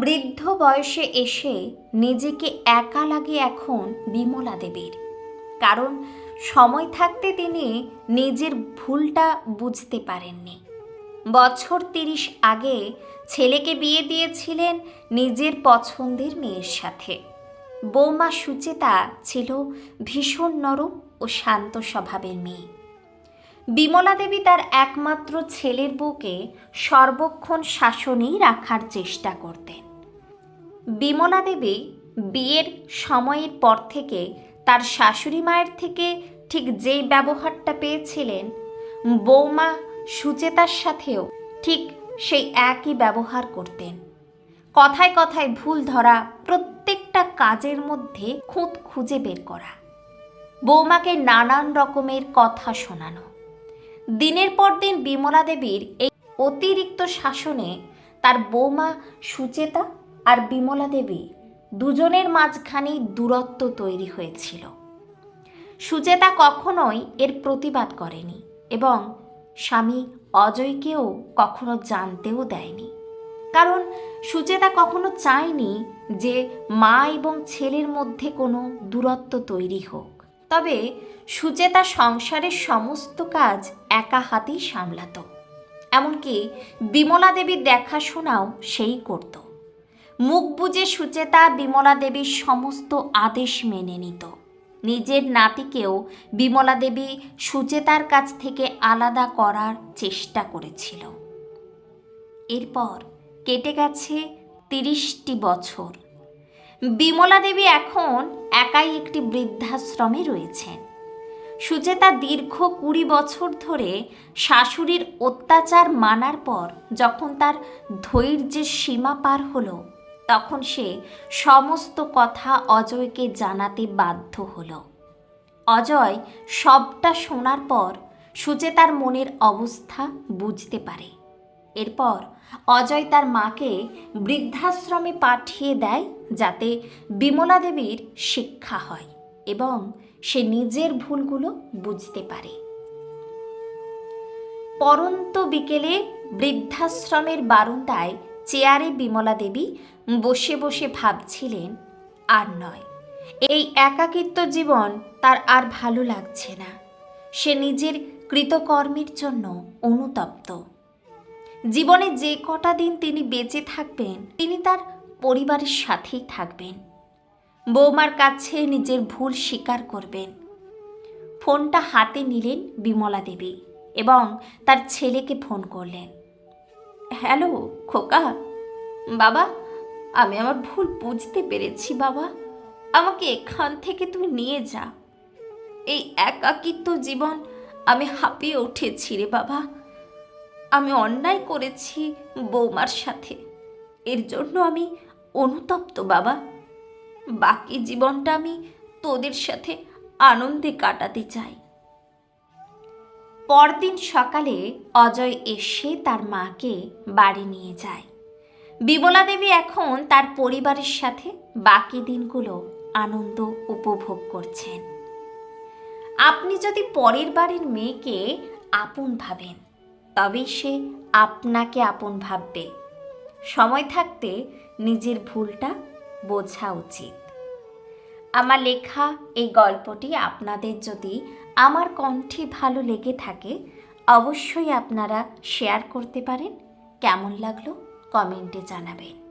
বৃদ্ধ বয়সে এসে নিজেকে একা লাগে এখন বিমলা দেবীর। কারণ সময় থাকতে তিনি নিজের ভুলটা বুঝতে পারেননি। বছর তিরিশ আগে ছেলেকে বিয়ে দিয়েছিলেন নিজের পছন্দের মেয়ের সাথে। বৌমা সুচেতা ছিল ভীষণ নরম ও শান্ত স্বভাবের মেয়ে। বিমলা দেবী তার একমাত্র ছেলের বউকে সর্বক্ষণ শাসনেই রাখার চেষ্টা করতেন। বিমলা দেবী বিয়ের সময়ের পর থেকে তার শাশুড়ি মায়ের থেকে ঠিক যেই ব্যবহারটা পেয়েছিলেন, বৌমা সুচেতার সাথেও ঠিক সেই একই ব্যবহার করতেন। কথায় কথায় ভুল ধরা প্রত্যেকটা কাজের মধ্যে খুঁত খুঁজে বের করা। বৌমাকে নানান রকমের কথা শোনানো। দিনের পর দিন বিমলা দেবীর এই অতিরিক্ত শাসনে তার বৌমা সুচেতা আর বিমলা দেবী দুজনের মাঝখানেই দূরত্ব তৈরি হয়েছিল। সুচেতা কখনোই এর প্রতিবাদ করেনি এবং স্বামী অজয়কেও কখনো জানতেও দেয়নি। কারণ সুচেতা কখনো চায়নি যে মা এবং ছেলের মধ্যে কোনো দূরত্ব তৈরি হোক। তবে সুচেতা সংসারের সমস্ত কাজ একা হাতেই সামলাত। এমনকি বিমলা দেবীর দেখাশোনাও সেই করত। মুখ বুজে সুচেতা বিমলা দেবীর সমস্ত আদেশ মেনে নিত। নিজের নাতিকেও বিমলা দেবী সুচেতার কাছ থেকে আলাদা করার চেষ্টা করেছিল। এরপর কেটে গেছে তিরিশটি বছর। বিমলা দেবী এখন একাই একটি বৃদ্ধাশ্রমে রয়েছেন। সুচেতা দীর্ঘ কুড়ি বছর ধরে শাশুড়ির অত্যাচার মানার পর যখন তার ধৈর্যের সীমা পার হলো তখন সে সমস্ত কথা অজয়কে জানাতে বাধ্য হলো। অজয় সবটা শোনার পর সুচেতার মনের অবস্থা বুঝতে পারে। এরপর অজয় তার মাকে বৃদ্ধাশ্রমে পাঠিয়ে দেয় যাতে বিমলা দেবীর শিক্ষা হয় এবং সে নিজের ভুলগুলো বুঝতে পারে। পরন্ত বিকেলে বৃদ্ধাশ্রমের বারান্দায় চেয়ারে বিমলা দেবী বসে বসে ভাবছিলেন, আর নয়। এই একাকিত্ব জীবন তার আর ভালো লাগছে না। সে নিজের কৃতকর্মের জন্য অনুতপ্ত। জীবনে যে কটা দিন তিনি বেঁচে থাকবেন, তিনি তার পরিবারের সাথেই থাকবেন। বৌমার কাছে নিজের ভুল স্বীকার করবেন। ফোনটা হাতে নিলেন বিমলা দেবী এবং তার ছেলেকে ফোন করলেন। হ্যালো, খোকা। বাবা, আমি আমার ভুল বুঝতে পেরেছি, বাবা। আমাকে এখান থেকে তুমি নিয়ে যা। এই একাকিত্ব জীবন আমি হাঁপিয়ে উঠেছি রে, বাবা। আমি অন্যায় করেছি বৌমার সাথে। এর জন্য আমি অনুতপ্ত, বাবা। বাকি জীবনটা আমি তোদের সাথে আনন্দে কাটাতে চাই। পরদিন সকালে অজয় এসে তার মাকে বাড়ি নিয়ে যায়। বিমলা দেবী এখন তার পরিবারের সাথে বাকি দিনগুলো আনন্দ উপভোগ করছেন। আপনি যদি পরের বাড়ির মেয়েকে আপন ভাবেন, তবেই সে আপনাকে আপন ভাববে। সময় থাকতে নিজের ভুলটা বোঝা উচিত। আমার লেখা এই গল্পটি আপনাদের যদি আমার কণ্ঠে ভালো লেগে থাকে অবশ্যই আপনারা শেয়ার করতে পারেন। কেমন লাগল? কমেন্টে জানাবেন।